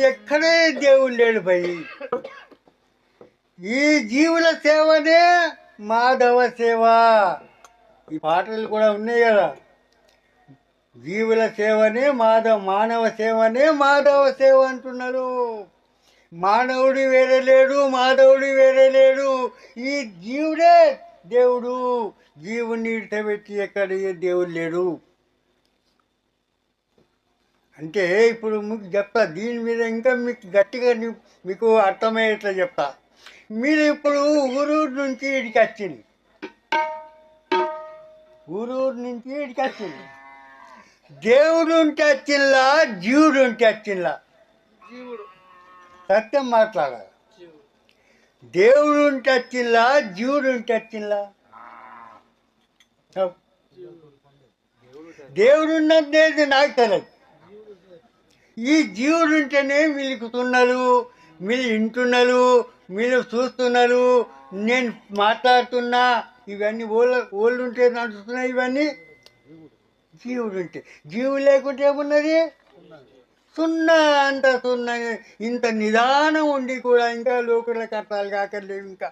ఎక్కడే దేవుడు లేడు భయ్. ఈ జీవుల సేవనే మాధవ సేవ. ఈ పాటలు కూడా ఉన్నాయి కదా. జీవుల సేవనే మాధవ మానవ సేవనే మాధవ సేవ అంటున్నారు. మానవుడు వేరే లేడు మాధవుడు వేరే లేడు. ఈ జీవుడే దేవుడు. జీవుని ఇడతబెట్టి ఎక్కడ దేవుడు లేడు. అంటే ఇప్పుడు మీకు చెప్తా దీని మీద ఇంకా మీకు గట్టిగా మీకు అర్థమయ్యేట్లా చెప్తా మీరు ఇప్పుడు ఊరూరు నుంచి ఇడికి వచ్చింది ఊరూరు నుంచి ఇడికి వచ్చింది దేవుడు ఉంటే వచ్చిందా జీవుడు ఉంటే వచ్చిందా సత్యం మాట్లాడాలి. దేవుడు ఉంటే వచ్చిందా జీవుడు ఉంటే వచ్చిందా చెప్పు. దేవుడు ఉన్నది నాకు తెలియదు. ఈ జీవులుంటేనే మిలుకుతున్నారు మీరు వింటున్నారు మీరు చూస్తున్నారు నేను మాట్లాడుతున్నా ఇవన్నీ ఓళ్ళ ఓళ్ళు ఉంటే నడుస్తున్నాయి ఇవన్నీ జీవుడు ఉంటే జీవులు లేకుంటే ఏమున్నది? సున్నా అంత సున్నా ఇంత నిదానం ఉండి కూడా ఇంకా లోకుల కట్టాలు కాకర్లేదు ఇంకా.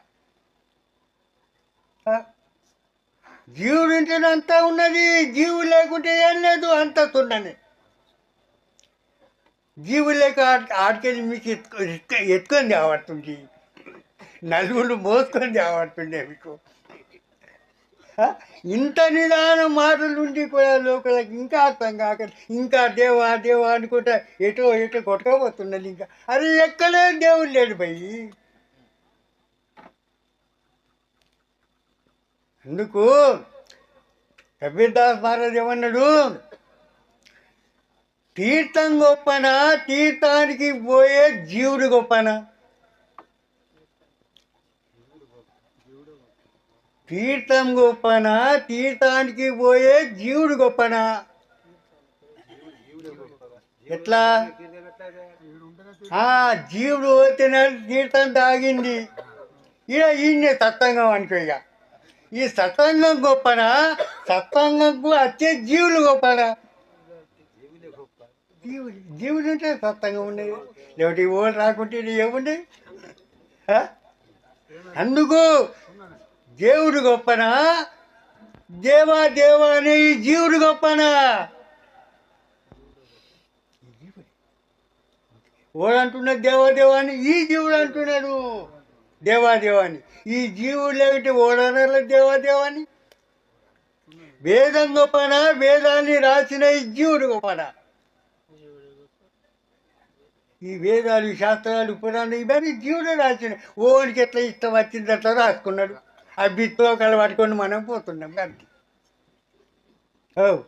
జీవుడు ఉంటేనే అంతా ఉన్నది జీవులు లేకుంటే ఏం లేదు అంత సున్ననే. జీవుడు లేక ఆడికెళ్ళి మీకు ఎత్తుకో ఎత్తుకొని తేవడుతుంది నలుగురు మోసుకొని తేవడుతుండే మీకు. ఇంత నిదాన మాటలు ఉండి కూడా లోకలకి ఇంకా అర్థం కాక ఇంకా దేవా దేవా అనుకుంటా ఎటో ఎటో కొట్టకపోతున్నది ఇంకా. అరే ఎక్కడే దేవుడు లేడు భయ్ అందుకు కబీర్దాస్ మహారాజ్ ఏమన్నాడు? తీర్థం గొప్పనా? తీర్థానికి పోయే జీవుడు గొప్పనా? తీర్థం గొప్పనా? తీర్థానికి పోయే జీవుడు గొప్పనా? ఎట్లా? ఆ జీవుడు పోతేనే తీర్థం తాగింది. ఇక ఈయన సత్సంగం అనుకో ఇక. ఈ సత్సంగం గొప్పనా? సత్సంగంకు వచ్చే జీవులు గొప్పనా? దేవుడు ఉంటే సత్తంగా ఉండేది. లేకపోతే ఓళ్ళు రాకుంటే ఏముండే అందుకు దేవుడు గొప్పనా? దేవా దేవా అనే ఈ జీవుడు గొప్పనా? ఓడు అంటున్నాడు దేవా అని ఈ జీవుడు అంటున్నాడు. దేవా అని. ఈ జీవుడు లేకుంటే ఓడనర్ల దేవా అని? వేదం గొప్పనా? వేదాన్ని రాసిన ఈ జీవుడు గొప్పనా? ఈ వేదాలు ఈ శాస్త్రాలు పురాణాలు ఇవన్నీ జీవుడు రాసిన. ఓనికి ఎట్లా ఇష్టం వచ్చింది అట్లా రాసుకున్నాడు. ఆ బిత్తో కల పట్టుకొని మనం పోతున్నాం అంతే. ఓ.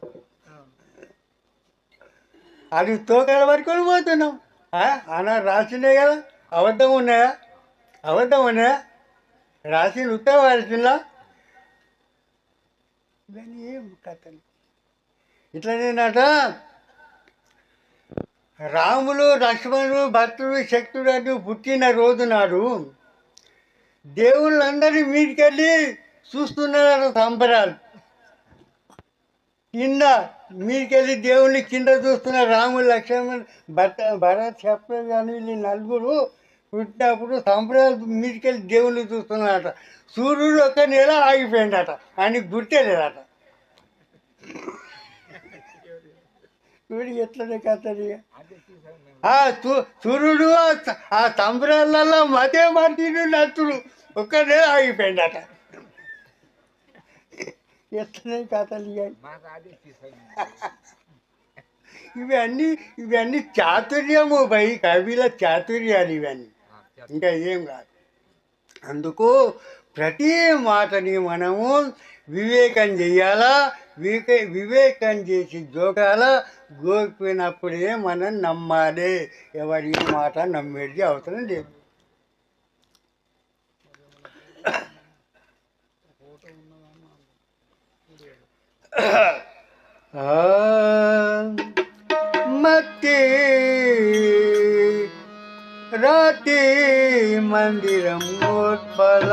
అది తోకలు పట్టుకొని పోతున్నాం. ఆ? ఆనాడు రాసిందే కదా. అబద్ధం ఉన్నాయా? అబద్ధం ఉన్నాయా? రాసిన ఉత్తర రాసిందా ఇవన్నీ ఏం కథలు. ఇట్లనేనట రాములు లక్ష్మణుడు భక్తుడు శక్తుడు పుట్టిన రోజు నాడు దేవుళ్ళందరూ మీదికెళ్ళి చూస్తున్నారు సంబరాలు. కింద మీదికెళ్ళి దేవుణ్ణి కింద చూస్తున్నారు రాములు లక్ష్మణుడు భర్త భరత్ చెప్పలేదు కానీ వీళ్ళు నలుగురు పుట్టినప్పుడు సంబరాలు మీదికెళ్ళి దేవుళ్ళు చూస్తున్నారట. సూర్యుడు ఒక నెల ఆగిపోయిందట ఆయనకి గుర్తే లేదట చూడు ఎట్లనే కథ ఆ సూ- ఆ స- ఆ సంబరాలలో మతే మార్టిను నచ్చుడు ఒక్కడే ఆగిపోయిందట. ఎట్లనే కథలు ఇవన్నీ ఇవన్నీ చాతుర్యము బై కవిల చాతుర్యాలు ఇవన్నీ. ఇంకా ఏం కాదు. అందుకు ప్రతి మాటని మనము వివేకం చేయాలా వివే వివేకం చేసి జోకాల? గోపినప్పుడే మనం నమ్మాలి. ఎవరి మాట నమ్మేది అవసరం లేదు. మత్తి రాతి మందిరం ఉత్పల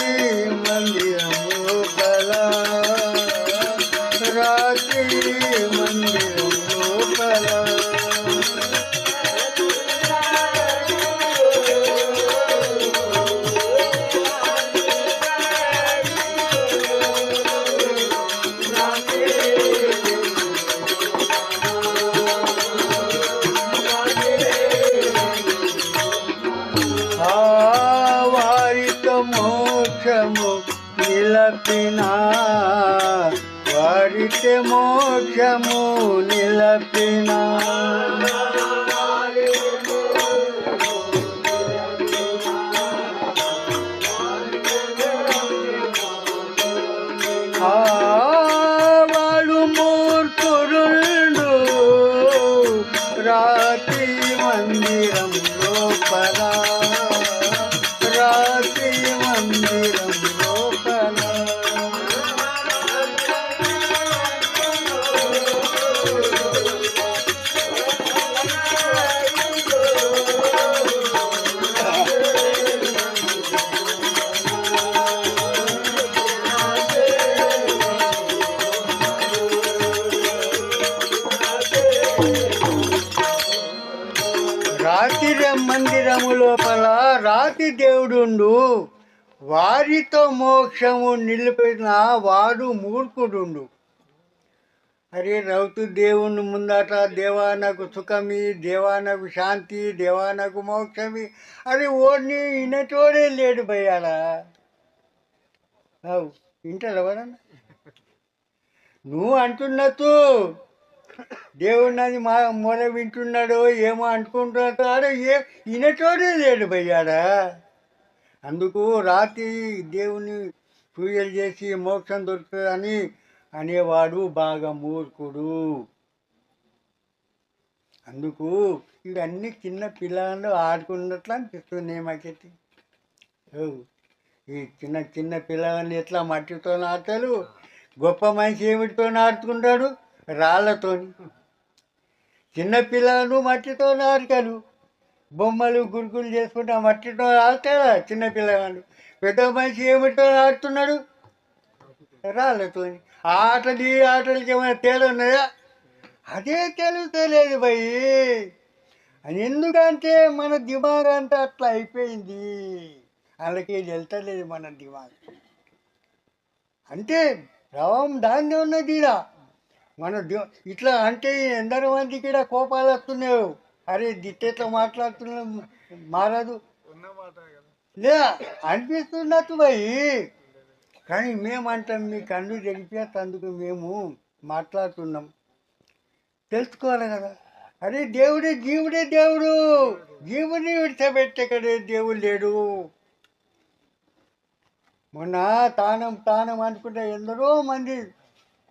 నిలపిన వారితే మోక్షము నిలపినా. మందిరము లోపల రాతి దేవుడుండు. వారితో మోక్షము నిలిపిన వాడు మూర్ఖుడుండు. అరే రౌతు దేవుని ముందట దేవా నాకు సుఖమి దేవా నాకు శాంతి దేవా నాకు మోక్షమి. అరే ఓడిని వినటోడే లేడు భయ్యాలా. అవు వింటాడు ఎవరన్నా? నువ్వు అంటున్నట్టు దేవుడు నాది మా మొర వింటున్నాడు ఏమో అనుకుంటున్నాడు ఏ వినటోడే లేడు భయ్యాడా. అందుకు రాత్రి దేవుని పూజలు చేసి మోక్షం దొరుకుతుందని అనేవాడు బాగా మూర్ఖుడు. అందుకు ఇవన్నీ చిన్న పిల్లలు ఆడుకున్నట్లు అనిపిస్తుంది మాకైతే ఓ, ఈ చిన్న చిన్న పిల్లలని ఎట్లా మట్టితో ఆడతారు గొప్ప మనిషి ఏమిటితో ఆడుతుంటాడు రాళ్ళతోని. చిన్నపిల్లలను మట్టితో ఆడతారు బొమ్మలు గురుకులు చేసుకుంటే ఆ మట్టితో ఆడతారా చిన్నపిల్లగాళ్ళు పెద్ద మనిషి ఏమిటో ఆడుతున్నాడు? రాళ్ళతో ఆటలు ఈ ఆటలకి ఏమైనా తేడా ఉన్నాయా? అదే తెలుస్తలేదు భయ్ అని ఎందుకంటే మన దిమాగ్ అంతా అట్లా అయిపోయింది. వాళ్ళకి వెళ్తలేదు మన దిమాగ్. అంటే రవం దాన్ని ఉన్నది మన ఇట్లా అంటే ఎందరో మందికి కూడా కోపాలు వస్తున్నావు అరే దిట్టేట్లా మాట్లాడుతున్నావు? మారదు. లే అనిపిస్తున్నట్టు భయ్ కానీ మేమంటాం మీ కన్ను తెలిపేటందుకు మేము మాట్లాడుతున్నాం. తెలుసుకోవాలి కదా. అరే దేవుడే జీవుడే దేవుడు. జీవుని విడిచిపెట్టకడే దేవుడు లేడు. మొన్న తానం తానం అనుకుంటే ఎందరో మంది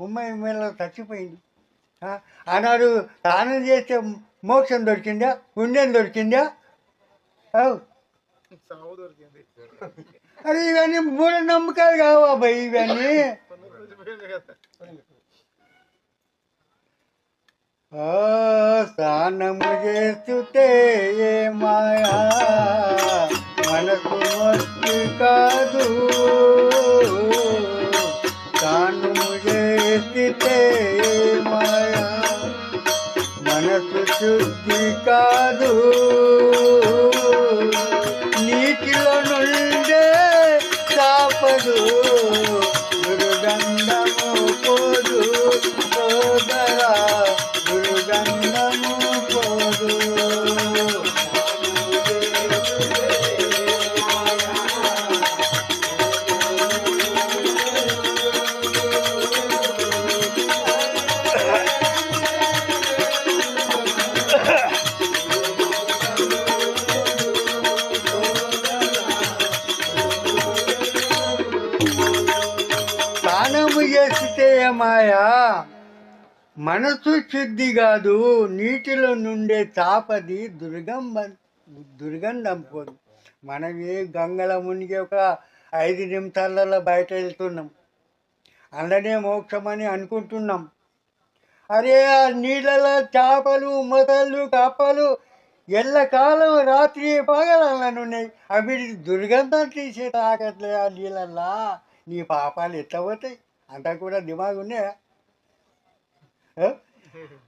కుమ్మై మేళ చచ్చిపోయింది. ఆనాడు తానం చేస్తే మోక్షం దొరికిందా? పుణ్యం దొరికిందా? అరే ఇవన్నీ మూఢ నమ్మకాలు కావా అబ్బాయి ఇవన్నీ. స్నానము చేస్తుతే ఏ మాయా? మనసు మస్తి కాదు. స్నానము చేస్తే ఏ మాయా మనసు మాయా? మనసు శుద్ధి కాదు నీటిలో నుండే చాపది దుర్గంబ దుర్గంధం పోదు. మనం ఏ గంగల మునిగి ఒక ఐదు నిమిషాలలో బయట వెళ్తున్నాం. అలానే మోక్షమని అనుకుంటున్నాం. అరే ఆ నీళ్ళలో చేపలు మొదలు కప్పలు ఎల్లకాలం రాత్రి పగలన్నీ ఉన్నాయి అవి దుర్గంధం తీసే తాకట్లే ఆ నీళ్ళల్లా. నీ పాపాలు ఎట్లా పోతాయి? అంతా కూడా దిమాగ్ ఉన్నాయా?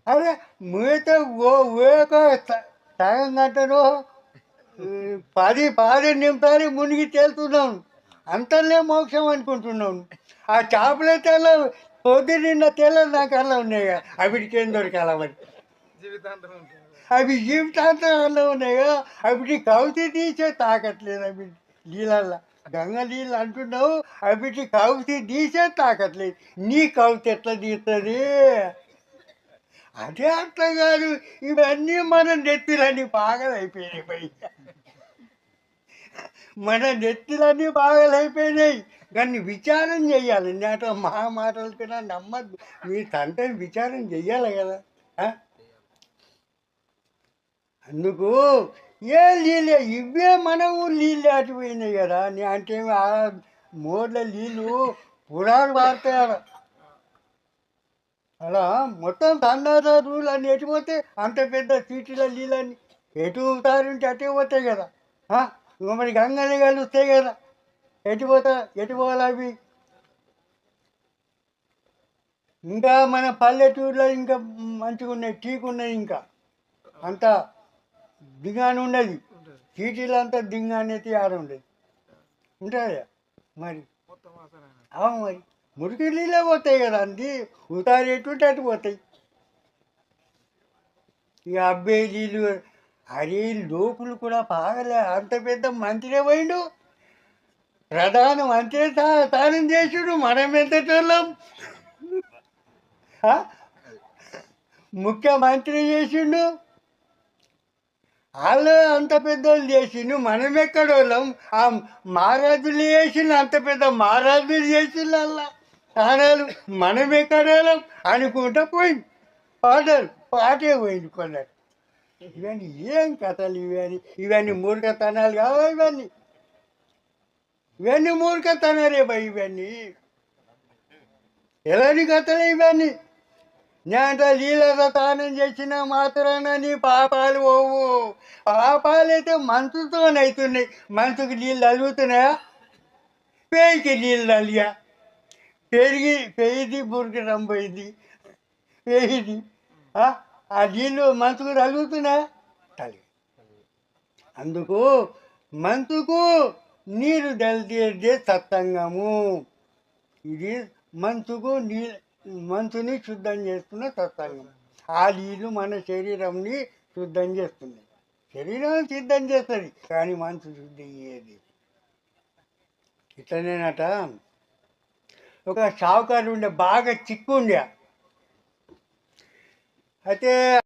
అరే మీతో ఓ వేక సగం గంటను ఈ, పది పది నిమిషాలు మునిగి తేలుతున్నాం. అంతనే మోక్షం అనుకుంటున్నాం. ఆ చేపల తెల్ల పొద్దు నిన్న తెల్ల నాకు అలా ఉన్నాయి. కదా అవిటికి ఏం దొరకాల మరి? అవి జీవితాంతం అలా ఉన్నాయి? అవిటి కవిత తీసే తాకట్లేదు అవి నీళ్ళల్లా గంగ నీళ్ళు అంటున్నావు అవిటి కవితి తీసే తాకట్లేదు నీ కవిత ఎట్లా తీస్తుంది అదే అట్లా కాదు ఇవన్నీ మనం నెత్తిలన్నీ బాగా బాగలైపోయినాయి పై మన నెత్తులన్నీ బాగలైపోయినాయి. కానీ విచారం చెయ్యాలి. నేట మా మాటలు కూడా నమ్మద్దు. మీ తండ్రిని విచారం చెయ్యాలి కదా. అందుకు ఏ నీళ్ళే? ఇవే మన ఊరు నీళ్ళు దాటిపోయినాయి కదా. నీ అంటే ఆ మోర్ల నీళ్ళు పురాలు పారుతాయి అలా మొత్తం తండార రూల్ అని ఎటుపోతే అంత పెద్ద సిటీల నీళ్ళని ఎటు తారుంటే అటే పోతాయి కదా? మరి గంగని కలుస్తాయి కదా. ఎటు పోతా ఎటు పోవాలి అవి? ఇంకా మన పల్లెటూరులో ఇంకా మంచిగా ఉన్నాయి టీకు ఉన్నాయి ఇంకా. అంతా దిగాని ఉన్నది ఉంటుంది సిటీలో అంతా అనేది ఆడ ఉండేది. ఉంటాయా? మరి? అవును మరి. మురికి నీళ్ళే పోతాయి కదా అంది ఉతారు ఎటుంటే అటు పోతాయి. ఇక అబ్బాయి నీళ్ళు అరే లోకులు కూడా పాగలే అంత పెద్ద మంత్రి పోయిండు. ప్రధాన మంత్రి తా- తానం చేసుడు. మనం ఎంత చూడలేం ముఖ్యమంత్రి చేసిండు. వాళ్ళు అంత పెద్దోళ్ళు చేసిండు మనం ఎక్కడోళ్ళం? ఆ మహారాజులు చేసిండు అంత పెద్ద మహారాజులు చేసిండు అలా తానాలు మనం వెళ్ళాం అనుకుంటా పోయింది పాటలు పాటే పోయింది కొన్నారు ఇవన్నీ ఏం కథలు ఇవన్నీ? ఇవన్నీ మూర్ఖతనాలు కావా ఇవన్నీ? ఇవన్నీ మూర్ఖతనాలే భయ ఇవన్నీ. ఎలాంటి కథలు ఇవన్నీ? నేను లీలతో తానం చేసిన మాత్రాన నీ పాపాలు పోవు. పాపాలు అయితే మనసుతో అవుతున్నాయి నీళ్ళు అలుగుతున్నాయా పేయికి నీళ్ళు అలియా పెరిగి పెయిది బురికి రంపోయింది పెయిది ఆ నీళ్ళు మంచుకు తలుగుతున్నాయా తలి అందుకు మంచుకు నీరు దళితే సత్సంగము. ఇది మంచుకు నీళ్ళు మనసుని శుద్ధం చేస్తున్న సత్సంగం. ఆ నీళ్ళు మన శరీరంని శుద్ధం చేస్తుంది శరీరం సిద్ధం చేస్తుంది కానీ మనసు శుద్ధి అయ్యేది ఇట్లనేనట. ఒక షావుకారు ఉండే బాగా చిక్కు ఉండే. అయితే